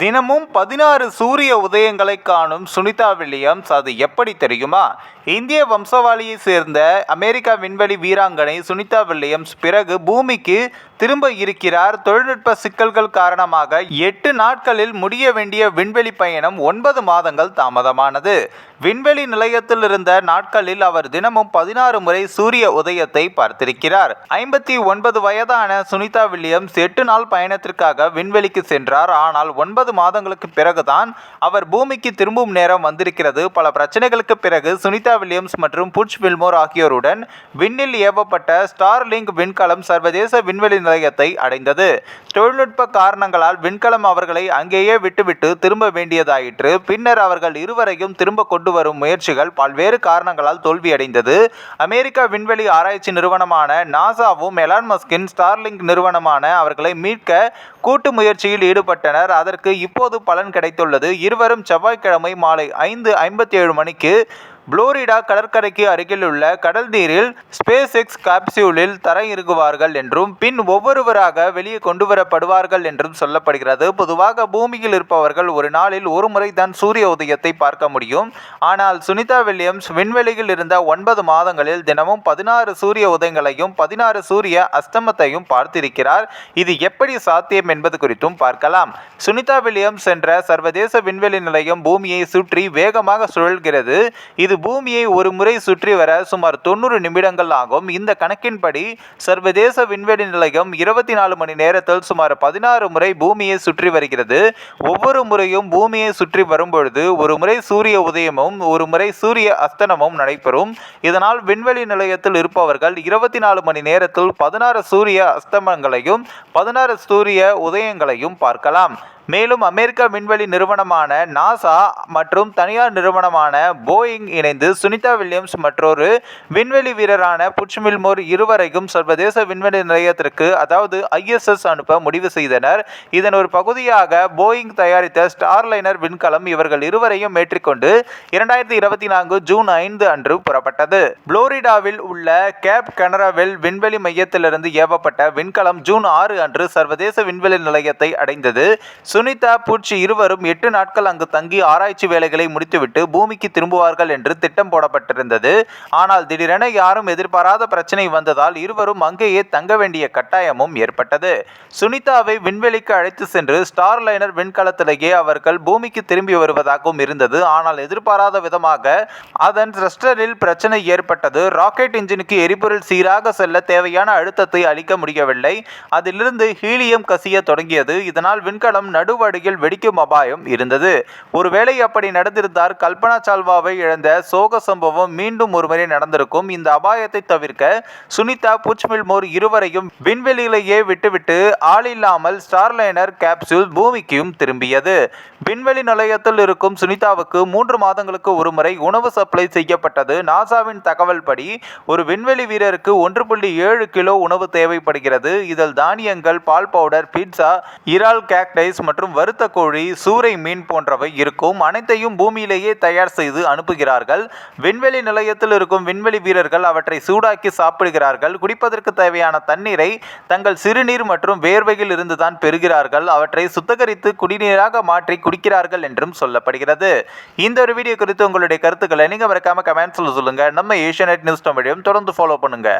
தினமும் பதினாறு சூரிய உதயங்களை காணும் சுனிதா வில்லியம்ஸ் அது எப்படி தெரியுமா? இந்திய வம்சவாளியை சேர்ந்த அமெரிக்கா விண்வெளி வீராங்கனை சுனிதா வில்லியம்ஸ் பிறகு பூமிக்கு திரும்ப இருக்கிறார். தொழில்நுட்ப சிக்கல்கள் காரணமாக எட்டு நாட்களில் முடிய வேண்டிய விண்வெளி பயணம் ஒன்பது மாதங்கள் தாமதமானது. விண்வெளி நிலையத்தில் இருந்த நாட்களில் அவர் தினமும் பதினாறு முறை சூரிய உதயத்தை பார்த்திருக்கிறார். ஐம்பத்தி ஒன்பது வயதான சுனிதா வில்லியம்ஸ் எட்டு நாள் பயணத்திற்காக விண்வெளிக்கு சென்றார். ஆனால் ஒன்பது மாதங்களுக்கு பிறகுதான் அவர் பூமிக்கு திரும்பும் நேரம் வந்திருக்கிறது. பல பிரச்சனைகளுக்கு பிறகு சுனிதா வில்லியம்ஸ் மற்றும் புட்ச் வில்மோர் ஆகியோருடன் விண்ணில் ஏவப்பட்ட ஸ்டார்லிங்க் விண்கலம் சர்வதேச விண்வெளி நிலையத்தை அடைந்தது. தொழில்நுட்ப காரணங்களால் விண்கலம் அவர்களை அங்கேயே விட்டுவிட்டு திரும்ப வேண்டியதாயிற்று. பின்னர் அவர்கள் இருவரையும் திரும்ப கொண்டு வரும் முயற்சிகள் பல்வேறு காரணங்களால் தோல்வியடைந்தது. அமெரிக்க விண்வெளி ஆராய்ச்சி நிறுவனமான நாசாவும் எலான் மஸ்கின் ஸ்டார்லிங்க் நிறுவனமான அவர்களை மீட்க கூட்டு முயற்சியில் ஈடுபட்டனர். அதற்கு இப்போது பலன் கிடைத்துள்ளது. இருவரும் செவ்வாய்க்கிழமை மாலை ஐந்து ஐம்பத்தி ஏழு மணிக்கு புளோரிடா கடற்கரைக்கு அருகிலுள்ள கடல் நீரில் ஸ்பேஸ் எக்ஸ் காப்சியூலில் தரையிறங்குவார்கள் என்றும் பின் ஒவ்வொருவராக வெளியே கொண்டு வரப்படுவார்கள் என்றும் சொல்லப்படுகிறது. பொதுவாக பூமியில் இருப்பவர்கள் ஒரு நாளில் ஒரு முறை தான் சூரிய உதயத்தை பார்க்க முடியும். ஆனால் சுனிதா வில்லியம்ஸ் விண்வெளியில் இருந்த ஒன்பது மாதங்களில் தினமும் பதினாறு சூரிய உதயங்களையும் பதினாறு சூரிய அஸ்தமத்தையும் பார்த்திருக்கிறார். இது எப்படி சாத்தியம் என்பது குறித்தும் பார்க்கலாம். சுனிதா வில்லியம்ஸ் என்ற சர்வதேச விண்வெளி நிலையம் பூமியை சுற்றி வேகமாக சுழல்கிறது. இது பூமியை ஒரு முறை சுற்றி வர சுமார் தொண்ணூறு நிமிடங்கள் ஆகும். இந்த கணக்கின்படி சர்வதேச விண்வெளி நிலையம் இருபத்தி நாலு மணி நேரத்தில் சுமார் பதினாறு முறை பூமியை சுற்றி வருகிறது. ஒவ்வொரு முறையும் பூமியை சுற்றி வரும்பொழுது ஒரு முறை சூரிய உதயமும் ஒரு முறை சூரிய அஸ்தனமும் நடைபெறும். இதனால் விண்வெளி நிலையத்தில் இருப்பவர்கள் இருபத்தி நாலு மணி நேரத்தில் பதினாறு சூரிய அஸ்தமங்களையும் பதினாறு சூரிய உதயங்களையும் பார்க்கலாம். மேலும் அமெரிக்க விண்வெளி நிறுவனமான நாசா மற்றும் தனியார் நிறுவனமான போயிங் இணைந்து சுனிதா வில்லியம்ஸ் மற்றொரு விண்வெளி வீரரான புட்ச்மில்மோர் இருவரையும் சர்வதேச விண்வெளி நிலையத்திற்கு அதாவது ஐஎஸ்எஸ் அனுப்ப முடிவு செய்தனர். இதன் ஒரு பகுதியாக போயிங் தயாரித்த ஸ்டார்லைனர் விண்கலம் இவர்கள் இருவரையும் ஏற்றிக்கொண்டு இரண்டாயிரத்தி இருபத்தி நான்கு ஜூன் ஐந்து அன்று புறப்பட்டது. புளோரிடாவில் உள்ள கேப் கனராவில் விண்வெளி மையத்திலிருந்து ஏவப்பட்ட விண்கலம் ஜூன் ஆறு அன்று சர்வதேச விண்வெளி நிலையத்தை அடைந்தது. சுனிதா பூச்சி இருவரும் எட்டு நாட்கள் அங்கு தங்கி ஆராய்ச்சி வேலைகளை முடித்துவிட்டு பூமிக்கு திரும்புவார்கள் என்று திட்டம் போடப்பட்டிருந்தது. ஆனால் திடீரென யாரும் எதிர்பாராத பிரச்சனை வந்ததால் இருவரும் அங்கேயே தங்க வேண்டிய கட்டாயமும் ஏற்பட்டது. சுனிதாவை விண்வெளிக்கு அழைத்து சென்று ஸ்டார் லைனர் விண்கலத்திலேயே அவர்கள் பூமிக்கு திரும்பி வருவதாகவும் இருந்தது. ஆனால் எதிர்பாராத விதமாக அதன் த்ரஸ்டரில் பிரச்சனை ஏற்பட்டது. ராக்கெட் இன்ஜினுக்கு எரிபொருள் சீராக செல்ல தேவையான அழுத்தத்தை அளிக்க முடியவில்லை. அதிலிருந்து ஹீலியம் கசிய தொடங்கியது. இதனால் விண்கலம் நடுவடியில் வெடிக்கும் அபாயம் இருந்தது. ஒருவேளை அப்படி நடந்திருந்தால் கல்பனா சால்வாவை இழந்த சோக சம்பவம் மீண்டும் ஒருமுறை நடந்திருக்கும். இந்த அபாயத்தை தவிர்க்க சுனிதா புச்மில்மோர் இருவரையும் விண்வெளியிலேயே விட்டுவிட்டு ஆளில்லாமல் ஸ்டார்லைனர் கேப்சூல் பூமிக்கும் திரும்பியது. விண்வெளி நிலையத்தில் இருக்கும் சுனிதாவுக்கு மூன்று மாதங்களுக்கு ஒருமுறை உணவு சப்ளை செய்யப்பட்டது. நாசாவின் தகவல் படி ஒரு விண்வெளி வீரருக்கு ஒன்று புள்ளி ஏழு கிலோ உணவு தேவைப்படுகிறது. இதில் தானியங்கள் பால் பவுடர் பீட்சா இறால் கேக்டைஸ் மற்றும் வறுத்த கோழி சூறை மீன் போன்றவை இருக்கும். அனைத்தையும் பூமியிலேயே தயார் செய்து அனுப்புகிறார்கள். விண்வெளி நிலையத்தில் இருக்கும் விண்வெளி வீரர்கள் அவற்றை சூடாக்கி சாப்பிடுகிறார்கள். குடிப்பதற்கு தேவையான தண்ணீரை தங்கள் சிறுநீர் மற்றும் வேர்வையில் இருந்து தான் பெறுகிறார்கள். அவற்றை சுத்தகரித்து குடிநீராக மாற்றி குடிக்கிறார்கள் என்றும் சொல்லப்படுகிறது. இந்த ஒரு வீடியோ குறித்து உங்களுடைய கருத்துக்களை நீங்கள் மறக்காம கமெண்ட்ஸில் சொல்லுங்க. நம்ம ஏஷியா நியூஸ் தமிழையும் தொடர்ந்து ஃபாலோ பண்ணுங்க.